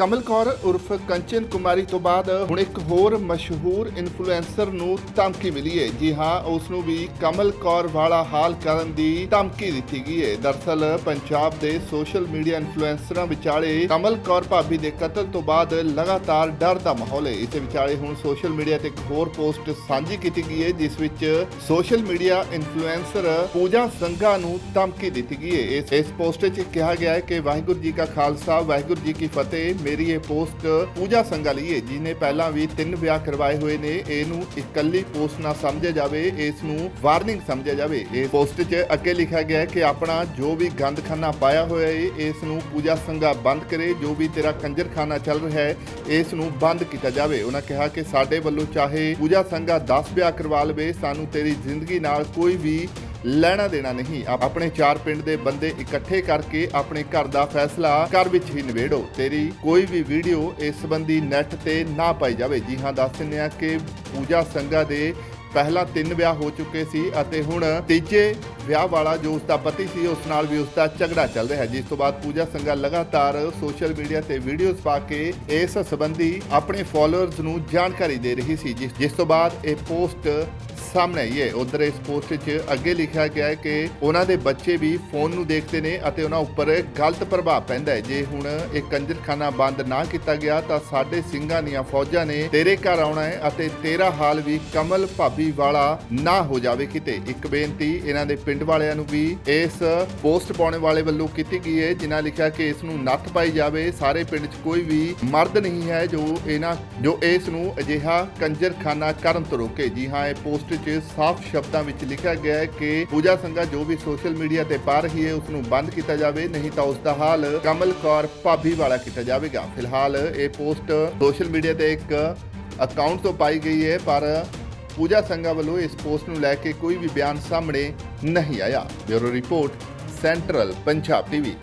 ਕਮਲ ਕੌਰ ਉਰਫ ਕੰਚਨ ਕੁਮਾਰੀ ਤੋਂ ਬਾਅਦ ਹੁਣ ਇੱਕ ਹੋਰ ਮਸ਼ਹੂਰ ਇਨਫਲੂਐਂਸਰ ਨੂੰ ਧਮਕੀ ਮਿਲੀ ਹੈ ਜੀ ਹਾਂ ਉਸ ਨੂੰ ਵੀ ਕਮਲ ਕੌਰ ਵਾਲਾ ਹਾਲ ਕਰਨ ਦੀ ਧਮਕੀ ਦਿੱਤੀ ਗਈ ਹੈ ਦਰਸਲ, ਪੰਜਾਬ ਦੇ ਸੋਸ਼ਲ ਮੀਡੀਆ ਇਨਫਲੂਐਂਸਰਾਂ ਵਿਚਾਲੇ ਕਮਲ ਕੌਰ ਭਾਬੀ ਦੇ ਕਤਲ ਤੋਂ ਬਾਅਦ ਲਗਾਤਾਰ ਡਰ ਦਾ ਮਾਹੌਲ ਹੈ ਇਸੇ ਵਿਚਾਲੇ ਹੁਣ ਸੋਸ਼ਲ ਮੀਡੀਆ ਤੇ ਇੱਕ ਹੋਰ ਪੋਸਟ ਸਾਂਝੀ ਕੀਤੀ ਗਈ ਹੈ ਜਿਸ ਵਿੱਚ social media influencer Pooja Sangha ਨੂੰ ਧਮਕੀ ਦਿੱਤੀ ਗਈ ਹੈ ਇਸ ਇਸ ਪੋਸਟ 'ਚ ਕਿਹਾ ਗਿਆ ਹੈ ਕਿ ਵਾਹਿਗੁਰੂ ਜੀ ਕਾ ਖਾਲਸਾ, ਵਾਹਿਗੁਰੂ ਜੀ ਕੀ ਫਤਿਹ ਮੇਰੀ ਇਹ ਪੋਸਟ ਪੂਜਾ ਸੰਘਾ ਲਈ ਹੈ ਪਹਿਲਾਂ ਵੀ ਤਿੰਨ ਵਿਆਹ ਕਰਵਾਏ ਹੋਏ ਨੇ, ਇਹਨੂੰ ਇਕੱਲੀ ਪੋਸਟ ਨਾ ਸਮਝਿਆ ਜਾਵੇ ਇਸ ਨੂੰ ਵਾਰਨਿੰਗ ਸਮਝਿਆ ਜਾਵੇ। ਇਸ ਪੋਸਟ 'ਚ ਅੱਗੇ ਲਿਖਿਆ ਗਿਆ ਹੈ ਕਿ ਆਪਣਾ ਜੋ ਵੀ ਗੰਦਖਾਨਾ ਪਾਇਆ ਹੋਇਆ ਹੈ ਇਸ ਨੂੰ ਪੂਜਾ ਸੰਘਾ ਬੰਦ ਕਰੇ, ਜੋ ਵੀ ਤੇਰਾ ਕੰਜਰਖਾਨਾ ਚੱਲ ਰਿਹਾ ਹੈ ਇਸ ਨੂੰ ਬੰਦ ਕੀਤਾ ਜਾਵੇ। ਉਹਨਾਂ ਕਿਹਾ ਕਿ ਸਾਡੇ ਵੱਲੋਂ ਚਾਹੇ ਪੂਜਾ ਸੰਘਾ 10 ਵਿਆਹ ਕਰਵਾ ਲਵੇ, ਸਾਨੂੰ ਤੇਰੀ ਜ਼ਿੰਦਗੀ ਨਾਲ ਕੋਈ ਵੀ ਲੈਣਾ ਦੇਣਾ ਨਹੀਂ। ਆਪਣੇ ਚਾਰ ਪਿੰਡ ਦੇ ਬੰਦੇ ਇਕੱਠੇ ਕਰਕੇ ਆਪਣੇ ਘਰ ਦਾ ਫੈਸਲਾ ਘਰ ਵਿੱਚ ਹੀ ਨਿਬੇੜੋ। ਤੇਰੀ ਕੋਈ ਵੀ ਵੀਡੀਓ ਇਸ ਸੰਬੰਧੀ ਨੈਟ ਤੇ ਨਾ ਪਾਈ ਜਾਵੇ। ਜੀ ਹਾਂ, ਦੱਸ ਦਿੰਦੇ ਹਾਂ ਕਿ ਪੂਜਾ ਸੰਘਾ ਦੇ ਪਹਿਲਾਂ ਤਿੰਨ ਵਿਆਹ ਹੋ ਚੁੱਕੇ ਸੀ ਅਤੇ ਹੁਣ ਤੀਜੇ ਵਿਆਹ ਵਾਲਾ ਜੋ ਉਸ ਦਾ ਪਤੀ ਸੀ, ਉਸ ਨਾਲ ਵੀ ਉਸ ਦਾ ਝਗੜਾ ਚੱਲ ਰਿਹਾ ਜਿਸ ਤੋਂ ਬਾਅਦ ਪੂਜਾ ਸੰਘਾ ਲਗਾਤਾਰ ਸੋਸ਼ਲ ਮੀਡੀਆ ਤੇ ਵੀਡੀਓਜ਼ ਪਾ ਕੇ ਇਸ ਸੰਬੰਧੀ ਆਪਣੇ ਫਾਲੋਅਰਸ ਨੂੰ ਜਾਣਕਾਰੀ ਦੇ ਰਹੀ ਸੀ। ਜਿਸ ਜਿਸ ਤੋਂ ਬਾਅਦ ਇਹ ਪੋਸਟ ਸਾਹਮਣੇ ਆਈ ਹੈ। ਉਧਰ ਇਸ ਪੋਸਟ 'ਚ ਅੱਗੇ ਲਿਖਿਆ ਗਿਆ ਹੈ ਕਿ ਉਹਨਾਂ ਦੇ ਬੱਚੇ ਵੀ ਫੋਨ ਨੂੰ ਦੇਖਦੇ ਨੇ ਅਤੇ ਉਹਨਾਂ ਉੱਪਰ ਗਲਤ ਪ੍ਰਭਾਵ ਪੈਂਦਾ ਹੈ। ਜੇ ਹੁਣ ਇਹ ਕੰਜਰਖਾਨਾ ਬੰਦ ਨਾ ਕੀਤਾ ਗਿਆ ਤਾਂ ਸਾਡੇ ਸਿੰਘਾਂ ਦੀਆਂ ਫੌਜਾਂ ਨੇ ਤੇਰੇ ਘਰ ਆਉਣਾ ਹੈ ਅਤੇ ਤੇਰਾ ਹਾਲ ਵੀ ਕਮਲ ਭਾਬੀ ਵਾਲਾ ਨਾ ਹੋ ਜਾਵੇ ਕਿਤੇ। ਇੱਕ ਬੇਨਤੀ, ਇਹਨਾਂ ਦੇ ਪਿੰਡ ਵਾਲਿਆਂ ਨੂੰ ਵੀ ਇਸ ਪੋਸਟ ਪਾਉਣੇ ਵਾਲੇ ਵੱਲੋਂ ਕੀਤੀ ਗਈ ਹੈ, ਜਿਨ੍ਹਾਂ ਲਿਖਿਆ ਕਿ ਇਸ ਨੂੰ ਨੱਥ ਪਾਈ ਜਾਵੇ। ਸਾਰੇ ਪਿੰਡ 'ਚ ਕੋਈ ਵੀ ਮਰਦ ਨਹੀਂ ਹੈ ਜੋ ਇਹਨਾਂ ਜੋ ਇਸ ਨੂੰ ਅਜਿਹਾ ਕੰਜਰਖਾਨਾ ਕਰਨ ਤੋਂ ਰੋਕੇ। ਜੀ ਹਾਂ, ਇਹ ਪੋਸਟ 'ਚ ਸਾਫ਼ ਸ਼ਬਦਾਂ ਵਿੱਚ ਲਿਖਿਆ ਗਿਆ ਹੈ ਕਿ ਪੂਜਾ ਸੰਘਾ ਜੋ ਵੀ ਸੋਸ਼ਲ ਮੀਡੀਆ ਤੇ ਪਾ ਰਹੀ ਹੈ ਉਸ ਨੂੰ ਬੰਦ ਕੀਤਾ ਜਾਵੇ, ਨਹੀਂ ਤਾਂ ਉਸ ਦਾ ਹਾਲ ਕਮਲ ਕੌਰ ਭਾਬੀ ਵਾਲਾ ਕੀਤਾ ਜਾਵੇਗਾ। ਫਿਲਹਾਲ ਇਹ ਪੋਸਟ ਸੋਸ਼ਲ ਮੀਡੀਆ ਤੇ ਇੱਕ ਅਕਾਊਂਟ ਤੋਂ ਪਾਈ ਗਈ ਹੈ, ਪਰ ਪੂਜਾ ਸੰਘਾ ਵੱਲੋਂ ਇਸ ਪੋਸਟ ਨੂੰ ਲੈ ਕੇ ਕੋਈ ਵੀ ਬਿਆਨ ਸਾਹਮਣੇ ਨਹੀਂ ਆਇਆ। Bureau report, central Punjab TV.